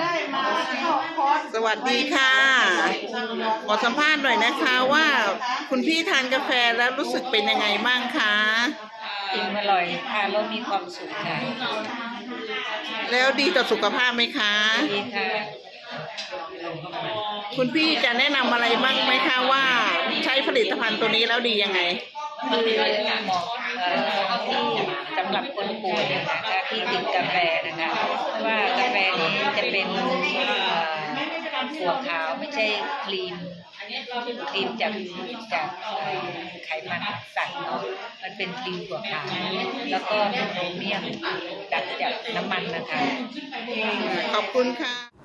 ได้มาเข้าคอร์สสวัสดีค่ะ ขอสัมภาษณ์หน่อยนะคะว่าคุณพี่ทานกาแฟแล้วรู้สึกเป็นยังไงบ้างคะอิ่มอร่อยทานแล้วมีความสุขค่ะแล้วดีต่อสุขภาพไหมคะ ดีค่ะคุณพี่จะแนะนำอะไรบ้างไหมคะว่า ใช้ผลิตภัณฑ์ตัวนี้แล้วดียังไงคือเหมาะเอ่อที่สำหรับคนป่วยนะคะที่ติดกาแฟนะคะ จะเป็นถั่วขาวไม่ใช่ครีมครีมจากจากไขมันสัตว์เนาะมันเป็นครีมถั่วขาวแล้วก็เป็นโครเมียมดักจากน้ำมันนะคะขอบคุณค่ะ